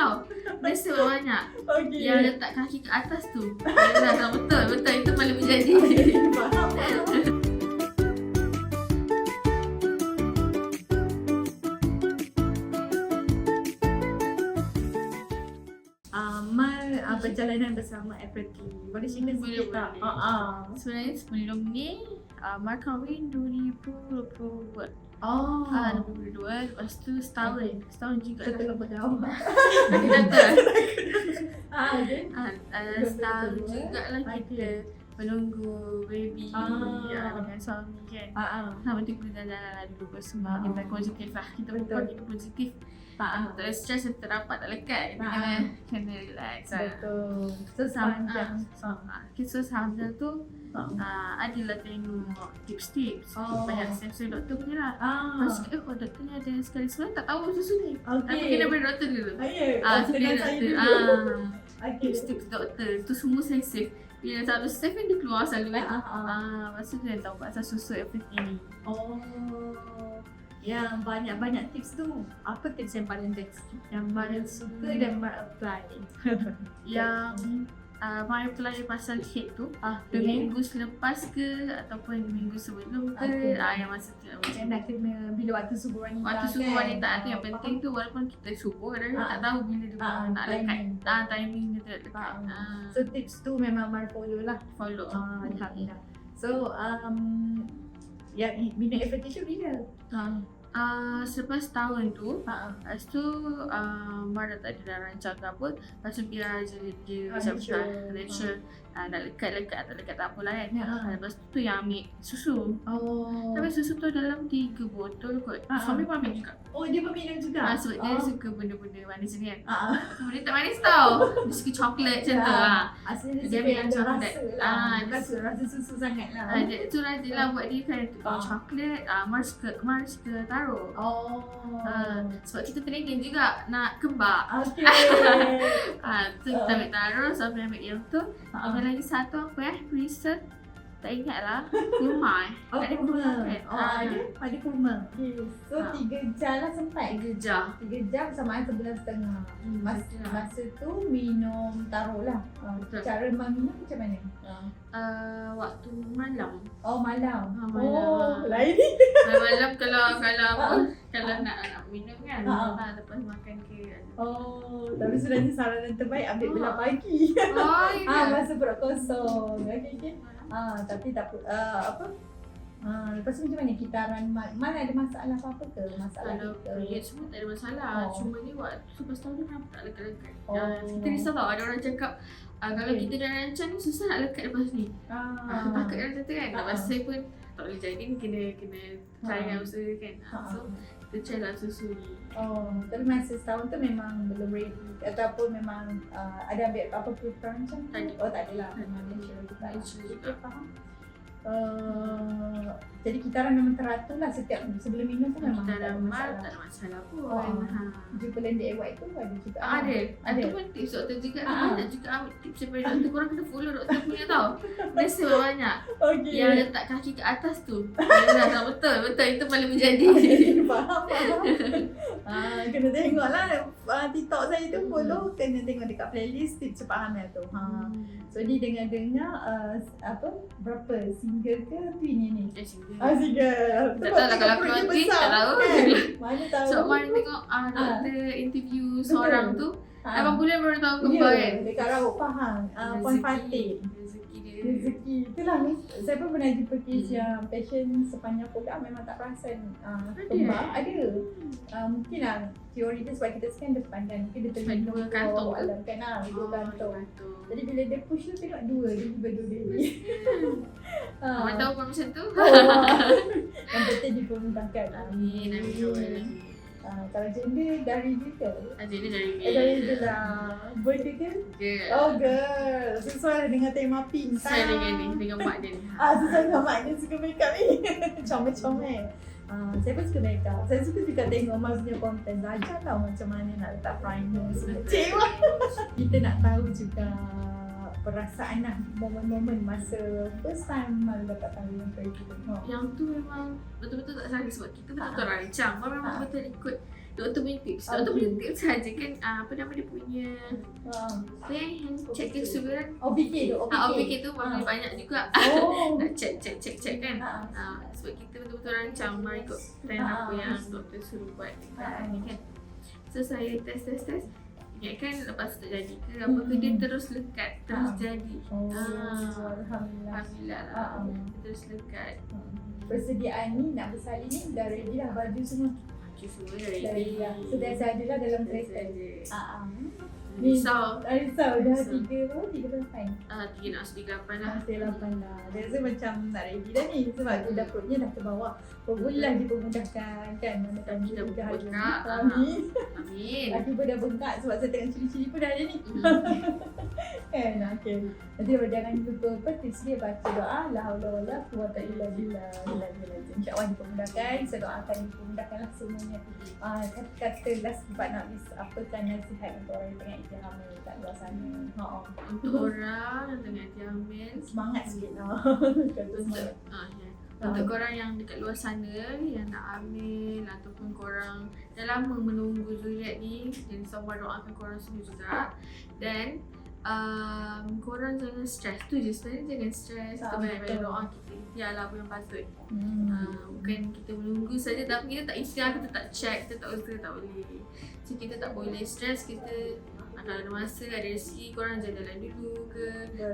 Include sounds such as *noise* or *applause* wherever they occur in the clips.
tau. Biasa banyak. Okey. Yang letak kaki ke atas tu. Yalah, tak betul. Betul. Itu paling menjadi. Faham, faham. Ah, perjalanan bersama Everty. Boleh cerita Boleh, sikit tak? boleh. Ah. Sebenarnya sebelum ni, uh, Mar kahwin 2022. Oh. Ah, 2022. Lepas tu setahun. Setahun juga Kita tengah berjawab. Nanti datang. Ah, okay. Ah, uh, setahun juga lah kita menunggu baby Ah. ah. dengan suami kan. Ah, ah. Sama tu kita jalan lah dulu bersama. Ah. Kita positif lah. Kita Betul. perempuan kita positif. Ah, ah. Tak ada stress yang terdapat tak lekat. Kita Ah. kena, kena relax lah. Betul. So, Sam- sepanjang. ah, ah, Kisah Hamzah tu Ah. Uh, adalah tengok tips-tips. Oh. Banyak sensor doktor punya lah. Ah. Lepas tu, oh doktor ni ada sekali sebenarnya tak tahu susu ni. Okay. Tapi kena beri doktor dulu. Ah, ya. So dia doktor. dulu. Ah, Okay. tips-tips doktor. Tu semua saya save. Bila tak habis save kan dia keluar selalu kan. Ah, ah, ah. Ah, lepas tu dia tahu pasal susu everything ni. Oh. Yang banyak-banyak tips tu Apa tips yang paling best? Yang paling suka dan Mar apply *laughs* Yang uh, my apply pasal head tu Ah, Dua minggu selepas ke ataupun dua minggu sebelum ke Okay. ah, yang masa tu Macam nak kena bila waktu subuh wanita Waktu subuh kan? wanita tu yang penting tu walaupun kita subuh kadang Ah. tak tahu bila dia Ah, nak timing. Ah, timing dia tak lekat. Ah. Ah, So tips tu memang Mar follow lah follow. ah, Alhamdulillah So um, Yang minum FT tu bila? Ah, Ah, selepas tahun tu, ah, lepas tu uh, Mar dah tak ada dah rancang ke apa Lepas tu biar je dia Ah, macam natural. ah, ah, Nak lekat-lekat tak lekat tak apalah kan. Ah, Lepas tu tu yang ambil susu. Oh. Tapi susu tu dalam 3 botol kot. Ah, Suami ah. pun ambil juga Oh dia pun minum juga? ah, Sebab dia Oh. suka benda-benda manis ni kan Ah, ah. Semua dia tak manis tau Dia suka coklat macam tu Ya. ah. Asalnya Dia dia yang ada that. rasa lah Ah, dia Rasa, rasa susu sangat lah Ah, dia, tu rajin lah buat dia kan Ah. coklat ah, Mar suka, Mar suka taruh Oh Ah, Sebab kita training juga nak kembak Okay *laughs* ah, Tu kita Ah. ambil taruh sampai ambil yang tu Ah. Ambil lagi satu apa eh Freezer Tak ingat lah Kurma eh Oh, Ada kurma. kan? Oh, Ah. ada? Ada kurma. Okay. So, Ah. tiga jam lah sempat. Tiga jam Tiga jam sama sebelas setengah. Hmm, lah. masa tu minum taruh lah. Ah, Betul. cara minum macam mana? Uh, Waktu malam Oh, malam. Ah, malam. Oh, lain. Ah, Malam kalau *laughs* kalau apa. Kalau nak nak minum kan Ah. ah, Lepas makan ke Oh, tapi sebenarnya saranan terbaik ambil belah Ah. pagi. Oh *laughs* ah, ya masa perut kosong. Okay, okay. Ah, tapi tak apa. Ah, apa? Ah, lepas tu macam mana kitaran Mal? Ada masalah apa-apa ke? Masalah Kalau kita? semua tak ada masalah Oh. Cuma ni waktu lepas tahun ni kenapa tak lekat-lekat Oh. Ah, Kita risau tau ada orang cakap ah, Kalau Okay. kita dah rancang ni susah nak lekat lepas ni Ah, Aku takut kan kata kan Ah. Lepas saya pun tak boleh jadi ni kena kena try Ah. dengan usaha kan Ah, Ah. So lah susu ni Oh, tapi masa setahun tu memang belum ready ataupun memang uh, ada ambil apa preparation Tak ada. Oh, tak ada lah. Tak ada. Memang natural juga. Natural juga. Okay, faham. Uh, jadi kitaran memang teratur lah setiap sebelum minum tu memang Kita tak ada masalah. tak ada masalah pun Oh. ha. Jumpa landed at white tu ada juga. Ah, ada. Ada. Itu pun tips doktor juga. Ah. Ah. Banyak juga ambil tips daripada doktor. Korang kena follow doktor punya tau. *laughs* Biasa banyak. Okay. Yang letak kaki ke atas tu. Tak betul. Betul. Itu paling menjadi. *laughs* faham, faham. *laughs* ah, kena tengok lah uh, TikTok saya tu follow kena tengok dekat playlist tips Pak Hamil tu. Ha. So dia dengar-dengar uh, apa berapa single ke twin ni? Eh, single. Ah single. Tak tahu lah kalau keluar twin, tak tahu. Kan? Mana tahu. So, kemarin tengok ah, doktor interview seorang tu. Ah. 8 bulan baru tahu kembar Ya, kan. dekat Rauk Pahang. Uh, Puan Fatih. Rezeki dia. Rezeki. Itulah ni. Saya pun pernah jumpa kes Hmm. yang passion sepanjang program memang tak perasan uh, Ada? kembar. Ada. Uh, mungkin lah teori dia sebab kita scan dia pandang. Mungkin dia terlindung dua kantong alam kan lah. Dua Oh, kantong. kantong. Jadi bila dia push tu tengok dua. Dia tiba dua baby. Ah. Awak tahu pun macam tu? *laughs* Yang penting dipermudahkan. Amin, amin. Allah. Ah, kalau gender dari ke? Ajar dia dari Eh, dari dia lah. Boy ke? Girl. Oh girl. Sesuai lah dengan tema pink. Saya dengan ni, dengan mak dia ni. Ah, sesuai dengan mak dia suka make up ni. *laughs* Comel-comel. Ah, saya pun suka make up. Saya suka juga tengok Mas punya konten. Belajar tau macam mana nak letak primer wah. *laughs* Kita nak tahu juga perasaan nak momen-momen masa first time Mal dapat tahu yang gitu. Oh. Yang tu memang betul-betul tak salah sebab kita betul-betul Ah. rancang. Kau memang Ah. betul ikut doktor punya tips. Ah, Doktor punya tips saja kan ah, apa nama dia punya Ah. apa yang yang cek kesuburan. Fikir tu. Ah, fikir. OPK tu Ah. banyak juga. Oh. *laughs* Nak cek cek cek cek kan. Ah. Ah, sebab kita betul-betul rancang mari ikut plan Ah, apa ah. yang doktor suruh buat Ah, ni kan. So saya test test test. Ingatkan lepas tu tak jadi ke apa ke Hmm. dia terus lekat terus Ah. jadi. Oh, Ah. Alhamdulillah Ah, lah. ah. Terus lekat. Persediaan ni nak bersalin ni dah ready dah baju semua. Baju semua Dah dah ready dah. So dah saja lah dalam kereta. kereta. Ah, ah. Risau. Tak risau dah Risau. tiga apa? Tiga lapan. Ah, tiga nak masuk tiga lapan lah. Masih lapan dah. Dia rasa macam nak ready dah ni. Sebab tu dah perutnya dah ke bawah. Perbulan dipermudahkan kan. Mana kan Kita tiga hari. bengkak, ah. Amin. Amin. Lagi pun dah bengkak sebab saya tengah cili-cili pun dah ada ni. *laughs* kan okey nanti jangan lupa apa tips dia baca doa la haula wala quwata illa billah insyaallah dipermudahkan saya doakan dipermudahkanlah semuanya. Ah kata-kata last Pak Nafis apa kan nasihat untuk orang yang tengah ikhtiar kat luar sana? Ha. Untuk orang yang tengah diambil semangat sikit lah. *laughs* Kata Ah, ya. Ah. Untuk korang yang dekat luar sana yang nak ambil ataupun korang dah lama menunggu zuriat ni dan sama doakan korang semua juga. Dan um, korang jangan stres tu je sebenarnya jangan stres kita Ah, banyak-banyak betul. doa kita. Ikhtiarlah apa yang patut. Hmm. uh, bukan kita menunggu saja tapi kita tak ikhtiar kita tak check kita tak usaha tak boleh. So kita tak boleh stres kita kalau ada masa ada rezeki korang jalan dulu ke?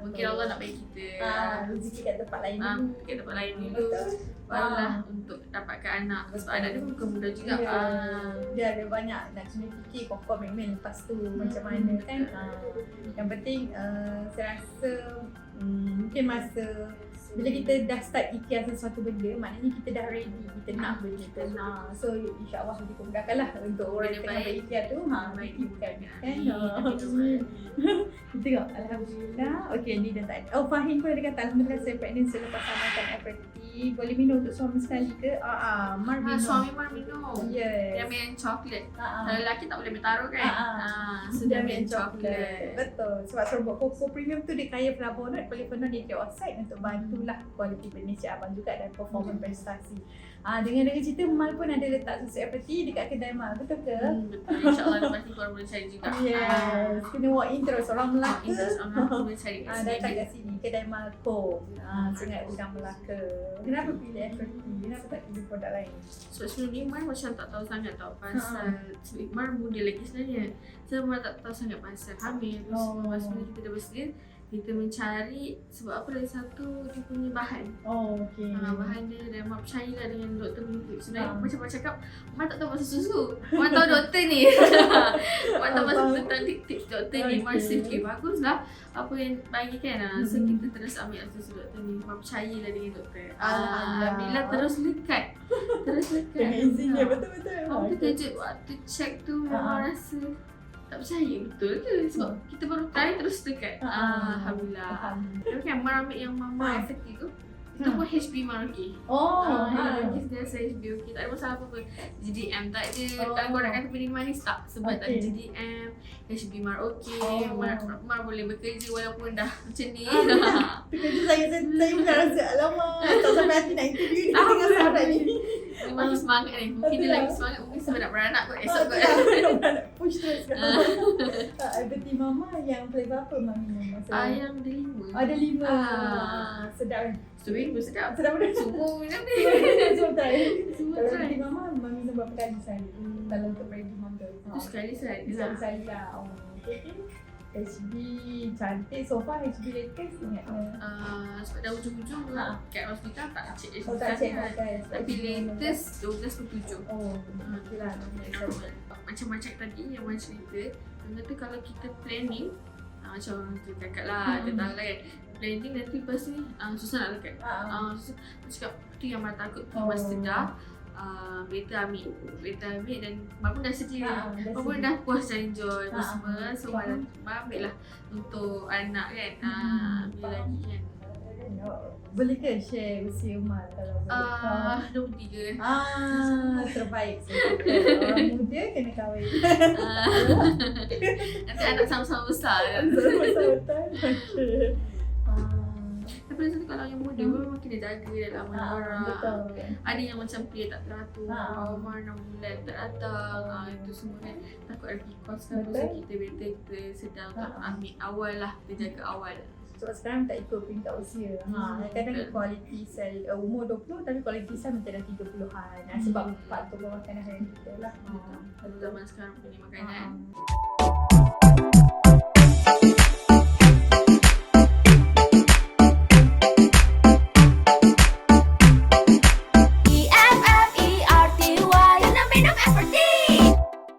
Mungkin Allah nak bagi kita ah rezeki kat tempat lain Ah, dulu. dekat tempat lain dulu. Betul. Barulah Ah. untuk dapatkan anak. Sebab Betul. anak dia bukan mudah juga Ya, Ah. dia ada banyak nak kena fikir kokok memang lepas tu macam mana kan. Ah, yang penting uh, saya rasa um, mungkin masa bila kita dah start ikhtiar sesuatu benda maknanya kita dah ready kita nak benda tu ha, so insyaAllah dipermudahkan lah untuk orang yang tengah berikhtiar tu. Ha, Baik. kan? Amin. ha. kita *laughs* tengok Alhamdulillah. Okay ni dah tak ada. Oh Fahim pun ada kata Alhamdulillah saya pregnant selepas samakan FRT boleh minum untuk suami sekali ke? Ah, ah Mar Ah, minum suami mar minum. Dia yes ambil yang coklat. Ah, ah. kalau lelaki tak boleh ambil taruh kan? Ah, ah. Ah, so Dia dia ambil ambil coklat. coklat. Betul. Sebab serbuk koko premium tu dia kaya flavonoid, polyphenol, dioxide untuk bantulah kualiti pregnancy abang juga dan performance prestasi. Ah dengan dengan cerita Mal pun ada letak susu FT dekat kedai Mal. Betul ke? Hmm, betul insyaAllah lepas ni korang boleh cari juga Yes. Kena walk in terus orang Melaka. interest orang boleh cari *laughs* kat Ah, sini datang kat sini kedai Malco. Ah, sangat udang Melaka. Kenapa pilih FT? Kenapa tak pilih produk lain? sebab sebelum ni Mar macam tak tahu sangat tau Ha, pasal sebab Mar muda lagi sebenarnya so Mar tak tahu sangat pasal hamil terus Oh. oh. masa kita dah bersedia kita mencari sebab apa lagi satu dia punya bahan Oh, okey. Ha, bahan dia dan Mak percayalah dengan doktor tips. Sebenarnya Ha. macam Mak cakap, Mak tak tahu pasal susu. Mak tahu doktor ni. *laughs* Mak tahu pasal tentang tips doktor ni. Mak Okey. rasa, okay, baguslah apa yang bagi kan. Ha. So, Hmm. kita terus ambil susu doktor ni. Mak percayalah dengan doktor. Ah, Alhamdulillah. Alhamdulillah terus lekat. Terus lekat. Dengan izin dia Ha. betul-betul. Aku terkejut waktu check tu Ha. memang rasa tak percaya betul ke sebab kita baru try terus dekat. Ha. Ah, Alhamdulillah. Alhamdulillah. Tapi kan Mar ambil yang Mama Ha. FT tu itu Ha. pun HB Mar okey. Oh, Ah, ha. ha. dia rasa HB okey. Tak ada masalah apa-apa. GDM tak ada. Oh. Kalau korang kata benda manis tak. Sebab tak ada Okey. GDM. HB Mar okey. Oh. Mar, Mar boleh bekerja walaupun dah macam ni. Ah. Terkejut saya, saya, saya pun rasa alamak tak sampai hati nak interview dia Tak tengah apa. sahabat ni. Makin semangat ni. Mungkin dia lagi lah. semangat. Mungkin sebab nak beranak kot esok kot. Ah, nak *laughs* push terus kan. Ah, *laughs* Berarti mama yang flavor apa mami masa Ah, yang dia lima. Ada lima. Ah. Sedap. Strawberry pun sedap. Sedap minum *laughs* ni. Semua try. Semua Kalau try. berarti mama, mami minum berapa kali sehari? Kalau untuk pregnant mother. Itu sekali Bisa lah. sekali lah. Oh, okay. HB cantik. So far HB latest ingat ke? Ah, sebab dah hujung-hujung Ha. kat hospital tak nak check Oh tak sangat. kan? Tapi latest 12.7 Oh, okay lah. normal. Macam macam tadi yang macam cerita Dia kata kalau kita planning ah, Macam orang tu cakap lah Hmm. Lah kan Planning nanti lepas ni ah, Susah nak lekat Ah, ah, susah. Cakap tu yang Mak takut tu Oh. Masa sedar ah, Better ambil Better ambil dan Mak pun dah sedia Ah, dah Mak pun dah puas dan enjoy Ah, semua So Mak dah Mak ambil lah Untuk anak kan ah, Hmm, Bila faham. lagi kan Boleh ke share usia Mal kalau boleh? Ah, 23 Ah, terbaik. *laughs* Orang muda kena kahwin. Ah. *laughs* Nanti anak sama-sama besar Betul betul. Okey. Ah. Kalau yang muda Hmm. memang kena jaga dalam Ha, orang. betul. Ada yang macam play tak teratur, Ha. ha. mana bulan tak datang, ha. itu semua kan takut ada kos kan. So kita better kita sedang Ha. ambil awal lah, kita jaga awal. Sebab sekarang tak ikut peringkat usia. Ha, Hmm, kadang betul. quality sel uh, umur 20 tapi quality sel macam dah 30-an. Ha, sebab Hmm. faktor makanan kita lah. Betul. Zaman sekarang punya makanan. Ha.